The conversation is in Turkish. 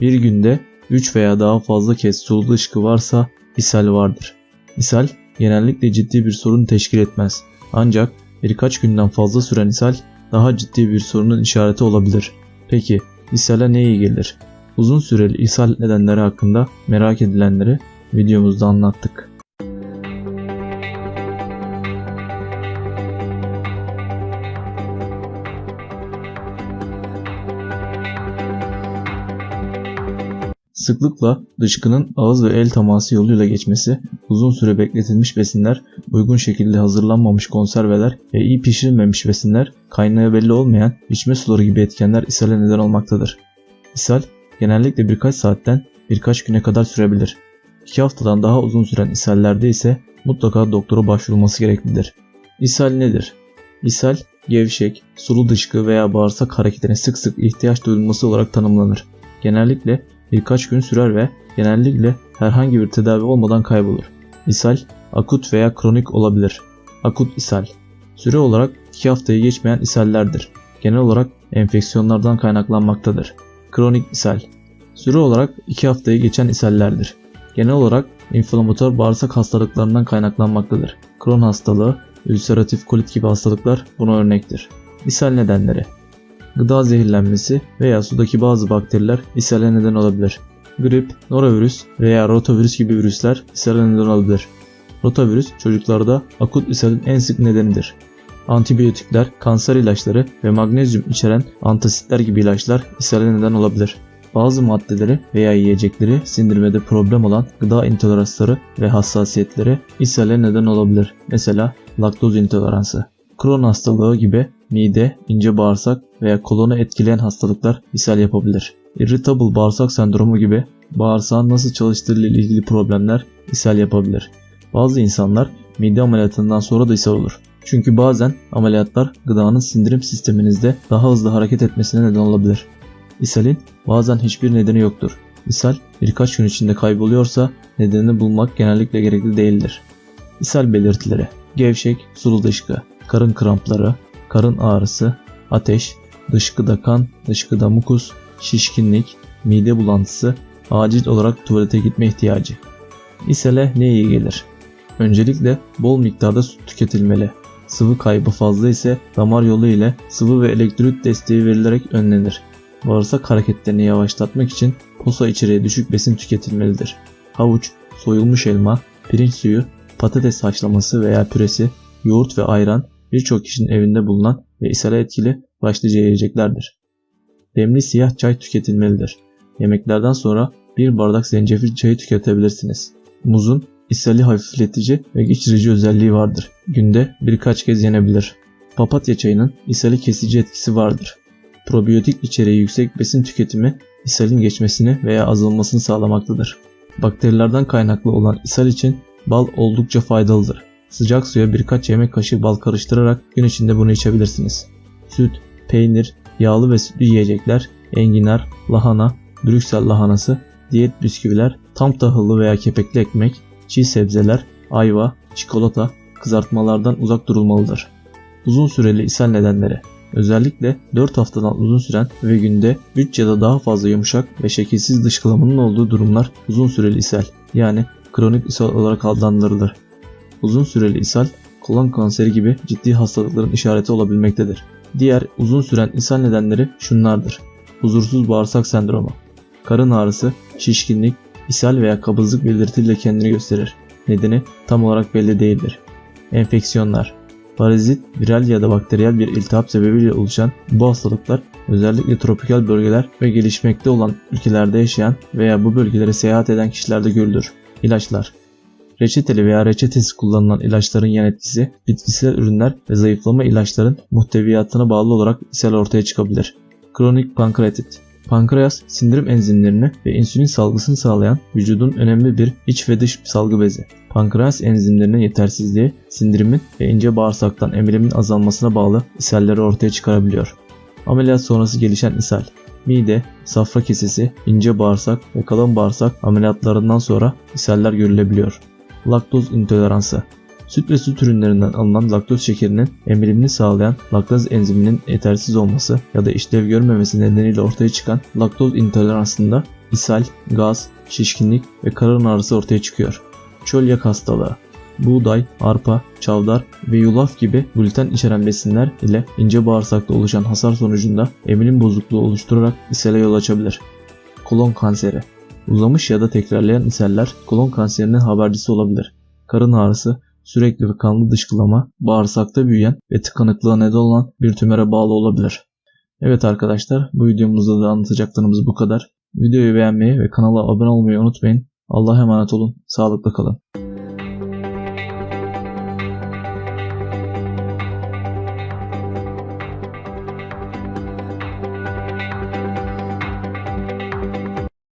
Bir günde 3 veya daha fazla kez sulu dışkı varsa ishal vardır. İshal genellikle ciddi bir sorun teşkil etmez. Ancak birkaç günden fazla süren ishal daha ciddi bir sorunun işareti olabilir. Peki ishale ne iyi gelir? Uzun süreli ishal nedenleri hakkında merak edilenleri videomuzda anlattık. Sıklıkla dışkının ağız ve el teması yoluyla geçmesi, uzun süre bekletilmiş besinler, uygun şekilde hazırlanmamış konserveler ve iyi pişirilmemiş besinler, kaynağı belli olmayan içme suları gibi etkenler ishale neden olmaktadır. İshal genellikle birkaç saatten birkaç güne kadar sürebilir. 2 haftadan daha uzun süren ishallerde ise mutlaka doktora başvurulması gereklidir. İshal nedir? İshal, gevşek, sulu dışkı veya bağırsak hareketine sık sık ihtiyaç duyulması olarak tanımlanır. Genellikle birkaç gün sürer ve genellikle herhangi bir tedavi olmadan kaybolur. İshal, akut veya kronik olabilir. Akut ishal, süre olarak 2 haftayı geçmeyen ishallerdir. Genel olarak enfeksiyonlardan kaynaklanmaktadır. Kronik ishal, süre olarak 2 haftayı geçen ishallerdir. Genel olarak inflamatuar bağırsak hastalıklarından kaynaklanmaktadır. Kron hastalığı, ülseratif kolit gibi hastalıklar buna örnektir. İshal nedenleri Gıda zehirlenmesi veya sudaki bazı bakteriler ishale neden olabilir. Grip, norovirüs veya rotavirüs gibi virüsler ishale neden olabilir. Rotavirüs çocuklarda akut ishalin en sık nedenidir. Antibiyotikler, kanser ilaçları ve magnezyum içeren antasitler gibi ilaçlar ishale neden olabilir. Bazı maddeleri veya yiyecekleri sindirmede problem olan gıda intoleransları ve hassasiyetleri ishale neden olabilir. Mesela laktoz intoleransı. Crohn hastalığı gibi mide, ince bağırsak veya kolonu etkileyen hastalıklar ishal yapabilir. Irritable bağırsak sendromu gibi bağırsağın nasıl çalıştığı ile ilgili problemler ishal yapabilir. Bazı insanlar mide ameliyatından sonra da ishal olur. Çünkü bazen ameliyatlar gıdanın sindirim sisteminizde daha hızlı hareket etmesine neden olabilir. İshalin bazen hiçbir nedeni yoktur. İshal birkaç gün içinde kayboluyorsa nedenini bulmak genellikle gerekli değildir. İshal belirtileri Gevşek, sulu dışkı, karın krampları, karın ağrısı, ateş, dışkıda kan, dışkıda mukus, şişkinlik, mide bulantısı, acil olarak tuvalete gitme ihtiyacı. İshale ne iyi gelir? Öncelikle bol miktarda su tüketilmeli. Sıvı kaybı fazla ise damar yolu ile sıvı ve elektrolit desteği verilerek önlenir. Bağırsak hareketlerini yavaşlatmak için posa içeriği düşük besin tüketilmelidir. Havuç, soyulmuş elma, pirinç suyu, patates haşlaması veya püresi, yoğurt ve ayran birçok kişinin evinde bulunan ve ishale etkili başlıca yiyeceklerdir. Demli siyah çay tüketilmelidir. Yemeklerden sonra bir bardak zencefil çayı tüketebilirsiniz. Muzun ishali hafifletici ve geçirici özelliği vardır. Günde birkaç kez yenebilir. Papatya çayının ishali kesici etkisi vardır. Probiyotik içeriği yüksek besin tüketimi ishalin geçmesini veya azalmasını sağlamaktadır. Bakterilerden kaynaklı olan ishal için bal oldukça faydalıdır. Sıcak suya birkaç yemek kaşığı bal karıştırarak gün içinde bunu içebilirsiniz. Süt, peynir, yağlı ve sütlü yiyecekler, enginar, lahana, Brüksel lahanası, diyet bisküviler, tam tahıllı veya kepekli ekmek, çiğ sebzeler, ayva, çikolata, kızartmalardan uzak durulmalıdır. Uzun süreli ishal nedenleri Özellikle 4 haftadan uzun süren ve günde 3 ya da daha fazla yumuşak ve şekilsiz dışkılamanın olduğu durumlar uzun süreli ishal yani kronik ishal olarak adlandırılır. Uzun süreli ishal kolon kanseri gibi ciddi hastalıkların işareti olabilmektedir. Diğer uzun süren ishal nedenleri şunlardır. Huzursuz bağırsak sendromu, karın ağrısı, şişkinlik, ishal veya kabızlık belirtiyle kendini gösterir. Nedeni tam olarak belli değildir. Enfeksiyonlar, parazit, viral ya da bakteriyel bir iltihap sebebiyle oluşan bu hastalıklar özellikle tropikal bölgeler ve gelişmekte olan ülkelerde yaşayan veya bu bölgelere seyahat eden kişilerde görülür. İlaçlar Reçeteli veya reçetesiz kullanılan ilaçların yan etkisi, bitkisel ürünler ve zayıflama ilaçların muhteviyatına bağlı olarak ishal ortaya çıkabilir. Kronik pankreatit Pankreas, sindirim enzimlerini ve insülin salgısını sağlayan vücudun önemli bir iç ve dış salgı bezi. Pankreas enzimlerinin yetersizliği, sindirimin ve ince bağırsaktan emilimin azalmasına bağlı ishalleri ortaya çıkarabiliyor. Ameliyat sonrası gelişen ishal Mide, safra kesesi, ince bağırsak ve kalın bağırsak ameliyatlarından sonra ishaller görülebiliyor. Laktoz intoleransı Süt ve süt ürünlerinden alınan laktoz şekerinin emilimini sağlayan laktaz enziminin yetersiz olması ya da işlev görmemesi nedeniyle ortaya çıkan laktoz intoleransında ishal, gaz, şişkinlik ve karın ağrısı ortaya çıkıyor. Çölyak hastalığı Buğday, arpa, çavdar ve yulaf gibi gluten içeren besinler ile ince bağırsakta oluşan hasar sonucunda emilim bozukluğu oluşturarak ishale yol açabilir. Kolon kanseri Uzamış ya da tekrarlayan ishaller kolon kanserinin habercisi olabilir. Karın ağrısı, sürekli ve kanlı dışkılama, bağırsakta büyüyen ve tıkanıklığa neden olan bir tümöre bağlı olabilir. Evet arkadaşlar bu videomuzda da anlatacaklarımız bu kadar. Videoyu beğenmeyi ve kanala abone olmayı unutmayın. Allah'a emanet olun. Sağlıkla kalın.